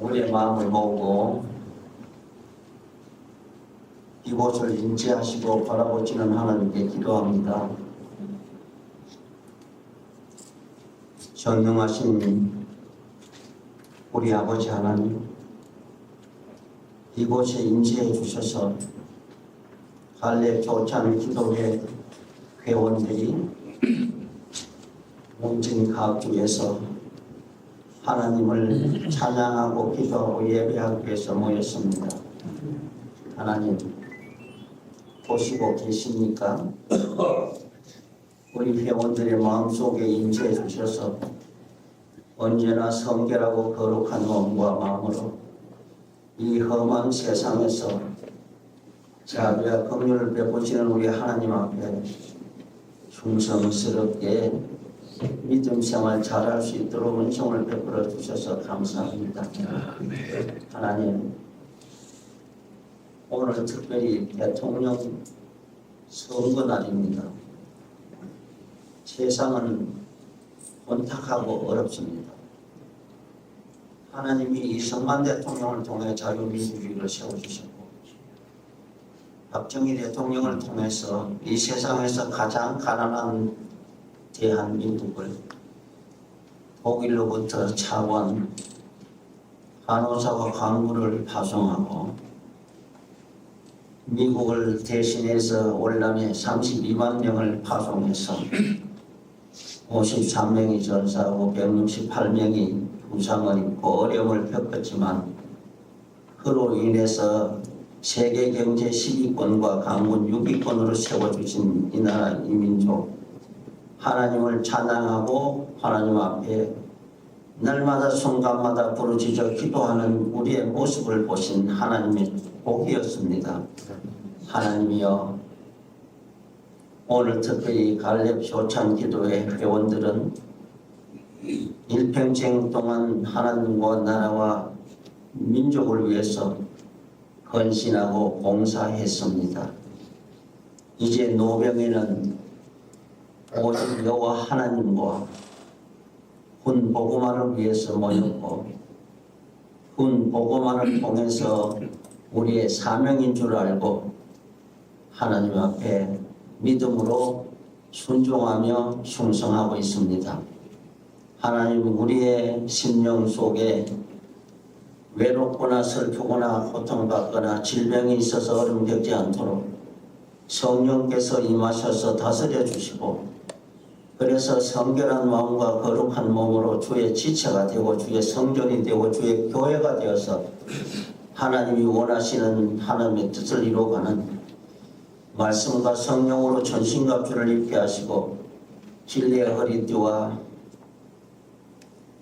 우리의 마음을 모으고 이곳을 인지하시고 바라보시는 하나님께 기도합니다. 전능하신 우리 아버지 하나님, 이곳에 인지해 주셔서 갈렙 조찬 기도회 회원들이 온진 각주에서 하나님을 찬양하고 기도하고 예배하기 위해서 모였습니다. 하나님 보시고 계십니까? 우리 회원들의 마음속에 임재해 주셔서 언제나 성결하고 거룩한 마음과 마음으로 이 험한 세상에서 자비와 긍휼을 베푸시는 우리 하나님 앞에 충성스럽게 믿음 생활 잘할 수 있도록 은총을 베풀어 주셔서 감사합니다. 하나님 오늘 특별히 대통령 선거 날입니다. 세상은 혼탁하고 어렵습니다. 하나님이 이승만 대통령을 통해 자유민주주의를 세워주셨고 박정희 대통령을 통해서 이 세상에서 가장 가난한 대한민국을 독일로부터 차원 간호사와 간부를 파송하고 미국을 대신해서 월남에 32만 명을 파송해서 53명이 전사하고 168명이 부상을 입고 어려움을 겪었지만 그로 인해서 세계 경제 10위권과 강군 6위권으로 세워주신 이 나라 이 민족 하나님을 찬양하고 하나님 앞에 날마다 순간마다 부르짖어 기도하는 우리의 모습을 보신 하나님의 복이었습니다. 하나님이여 오늘 특별히 갈렙 효찬 기도회 회원들은 일평생 동안 하나님과 나라와 민족을 위해서 헌신하고 봉사했습니다. 이제 노병에는 오직 여호와 하나님과 군 보고만을 위해서 모였고 군 보고만을 통해서 우리의 사명인 줄 알고 하나님 앞에 믿음으로 순종하며 충성하고 있습니다. 하나님 우리의 심령 속에 외롭거나 슬프거나 고통받거나 질병이 있어서 어려움 겪지 않도록 성령께서 임하셔서 다스려 주시고 그래서 성결한 마음과 거룩한 몸으로 주의 지체가 되고 주의 성전이 되고 주의 교회가 되어서 하나님이 원하시는 하나님의 뜻을 이루어가는 말씀과 성령으로 전신갑주를 입게 하시고 진리의 허리띠와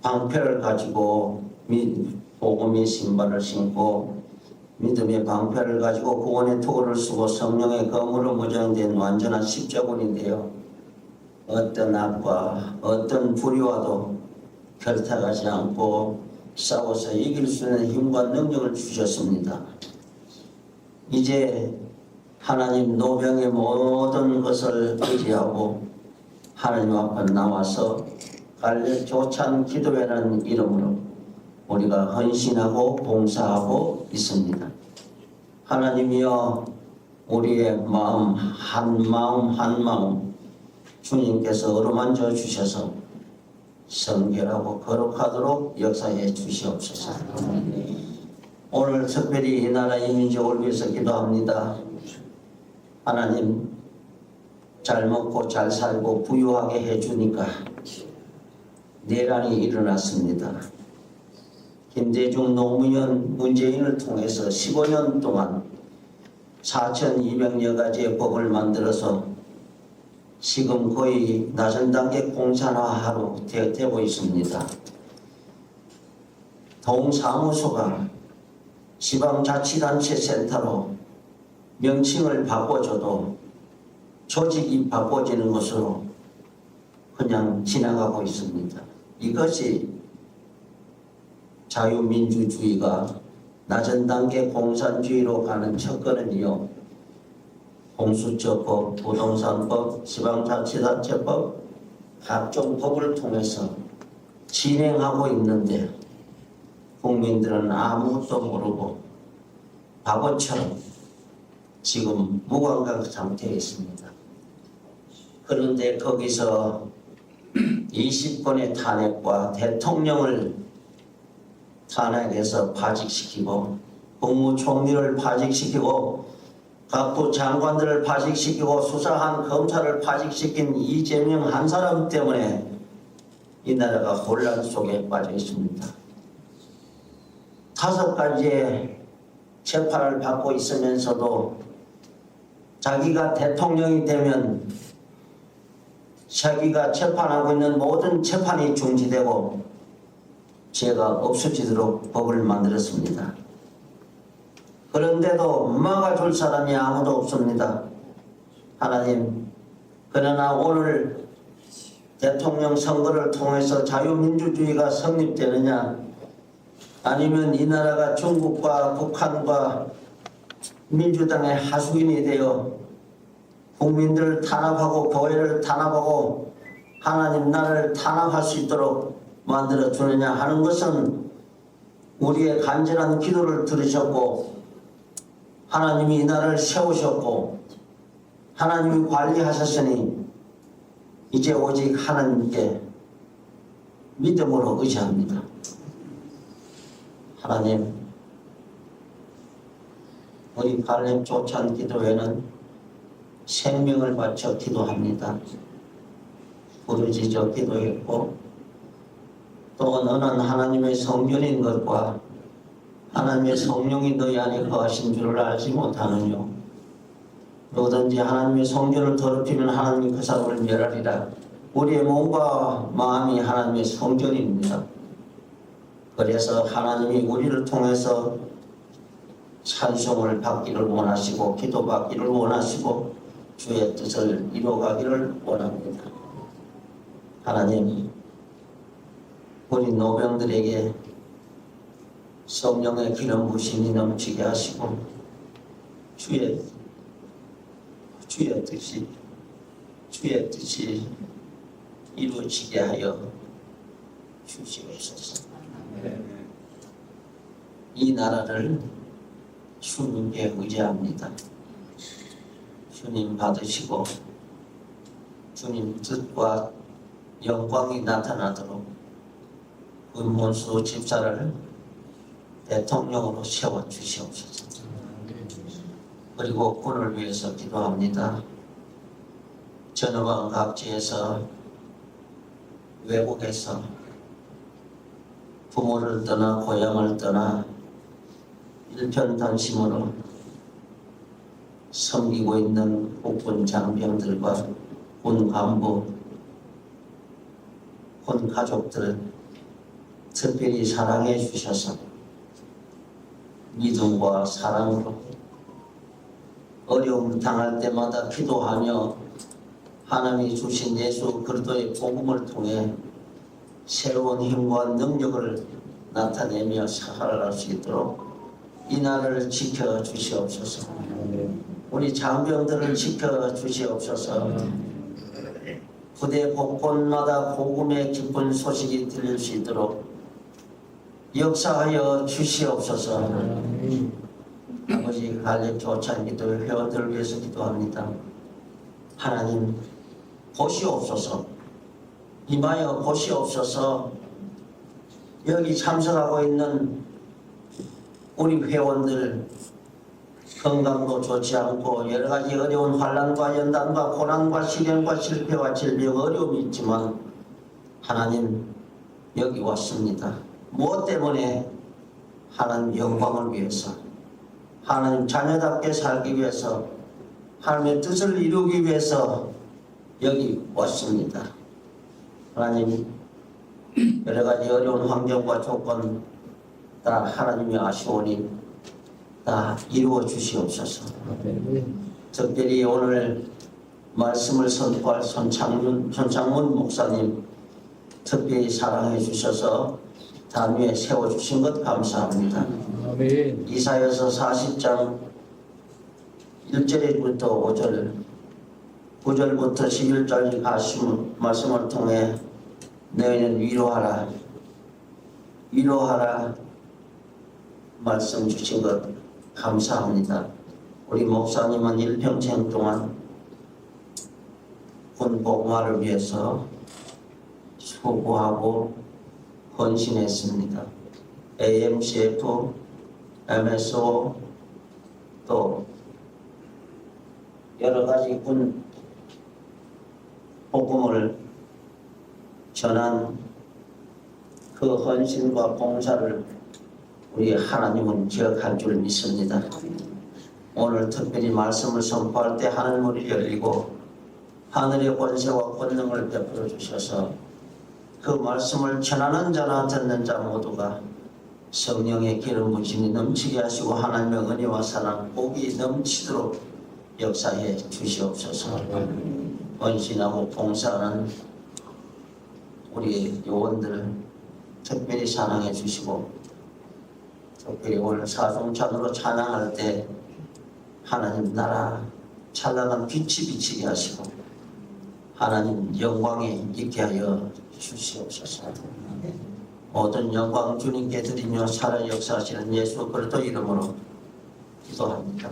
방패를 가지고 미- 복음의 신발을 신고 믿음의 방패를 가지고 구원의 토를 쓰고 성령의 검으로 무장된 완전한 십자군인데요. 어떤 악과 어떤 불의와도 결탁하지 않고 싸워서 이길 수 있는 힘과 능력을 주셨습니다. 이제 하나님 노병의 모든 것을 의지하고 하나님 앞에 나와서 갈렙 조찬 기도회라는 이름으로 우리가 헌신하고 봉사하고 있습니다. 하나님이여 우리의 마음 한 마음 한 마음 주님께서 어루만져 주셔서 성결하고 거룩하도록 역사해 주시옵소서. 오늘 특별히 이 나라 이 민족을 위해서 기도합니다. 하나님 잘 먹고 잘 살고 부유하게 해주니까 내란이 일어났습니다. 김대중 노무현 문재인을 통해서 15년 동안 4,200여 가지의 법을 만들어서 지금 거의 낮은 단계 공산화하로 되- 되고 있습니다. 동사무소가 지방자치단체 센터로 명칭을 바꿔줘도 조직이 바꿔지는 것으로 그냥 지나가고 있습니다. 이것이 자유민주주의가 낮은 단계 공산주의로 가는 첫 걸음이요. 공수처법, 부동산법, 지방자치단체법 각종 법을 통해서 진행하고 있는데 국민들은 아무것도 모르고 바보처럼 지금 무감각 상태에 있습니다. 그런데 거기서 20번의 탄핵과 대통령을 탄핵해서 파직시키고 국무총리를 파직시키고 각부 장관들을 파직시키고 수사한 검사를 파직시킨 이재명 한 사람 때문에 이 나라가 혼란 속에 빠져 있습니다. 다섯 가지의 재판을 받고 있으면서도 자기가 대통령이 되면 자기가 재판하고 있는 모든 재판이 중지되고 죄가 없어지도록 법을 만들었습니다. 그런데도 막아줄 사람이 아무도 없습니다. 하나님, 그러나 오늘 대통령 선거를 통해서 자유민주주의가 성립되느냐, 아니면 이 나라가 중국과 북한과 민주당의 하수인이 되어 국민들을 탄압하고 교회를 탄압하고 하나님 나라를 탄압할 수 있도록 만들어 주느냐 하는 것은 우리의 간절한 기도를 들으셨고 하나님이 이 나라를 세우셨고 하나님이 관리하셨으니 이제 오직 하나님께 믿음으로 의지합니다. 하나님 우리 갈렙 조찬 기도회는 생명을 바쳐 기도합니다. 부르짖어 기도했고 또 너는 하나님의 성전인 것과 하나님의 성령이 너희 안에 거하신 줄을 알지 못하느뇨. 누구든지 하나님의 성전을 더럽히면 하나님이 그 사람을 멸하리라. 우리의 몸과 마음이 하나님의 성전입니다. 그래서 하나님이 우리를 통해서 찬송을 받기를 원하시고 기도받기를 원하시고 주의 뜻을 이루어가기를 원합니다. 하나님, 우리 노병들에게 성령의 기름 부심이 넘치게 하시고 주의 주의 뜻이 주의 뜻이 이루어지게 하여 주시옵소서. 이 나라를 주님께 의지합니다. 주님 받으시고 주님 뜻과 영광이 나타나도록 은문수 집사를 대통령으로 세워 주시옵소서. 그리고 군을 위해서 기도합니다. 전후방 각지에서 외국에서 부모를 떠나 고향을 떠나 일편단심으로 섬기고 있는 국군 장병들과 군 간부, 군 가족들을 특별히 사랑해 주셔서 믿음과 사랑으로 어려움 당할 때마다 기도하며 하나님이 주신 예수 그리스도의 복음을 통해 새로운 힘과 능력을 나타내며 살아갈 수 있도록 이 나라를 지켜 주시옵소서. 우리 장병들을 지켜 주시옵소서. 부대 곳곳마다 복음의 기쁜 소식이 들릴 수 있도록 역사하여 주시옵소서. 아버지 갈렙 조찬 기도 회원들을 위해서 기도합니다. 하나님 보시옵소서. 임하여 보시옵소서. 여기 참석하고 있는 우리 회원들 건강도 좋지 않고 여러 가지 어려운 환란과 연단과 고난과 시련과 실패와 질병 어려움이 있지만 하나님 여기 왔습니다. 무엇 때문에 하나님 영광을 위해서 하나님 자녀답게 살기 위해서 하나님의 뜻을 이루기 위해서 여기 왔습니다. 하나님 여러 가지 어려운 환경과 조건 다 하나님이 아시오니 다 이루어 주시옵소서. 특별히 오늘 말씀을 선포할 손창문, 손창문 목사님 특별히 사랑해 주셔서 단위에 세워주신 것 감사합니다. 아멘. 이사여서 40장 1절부터 5절 9절부터 11절까지 가신 말씀을 통해 너희는 위로하라 위로하라 말씀 주신 것 감사합니다. 우리 목사님은 일평생 동안 군 복마를 위해서 수고하고 헌신했습니다. AMCF, MSO 또 여러 가지 군 복음을 전한 그 헌신과 봉사를 우리 하나님은 기억할 줄 믿습니다. 오늘 특별히 말씀을 선포할 때 하늘 문이 열리고 하늘의 권세와 권능을 베풀어 주셔서 그 말씀을 전하는 자나 듣는 자 모두가 성령의 기름 부심이 넘치게 하시고 하나님의 은혜와 사랑, 복이 넘치도록 역사해 주시옵소서. 헌신하고 봉사하는 우리 요원들 특별히 사랑해 주시고 특별히 오늘 사송찬으로 찬양할 때 하나님 나라 찬란한 빛이 비치게 하시고 하나님 영광에 있게 하여 주시옵소서. 모든 영광 주님께 드리며 살아 역사하시는 예수 그리스도 이름으로 기도합니다.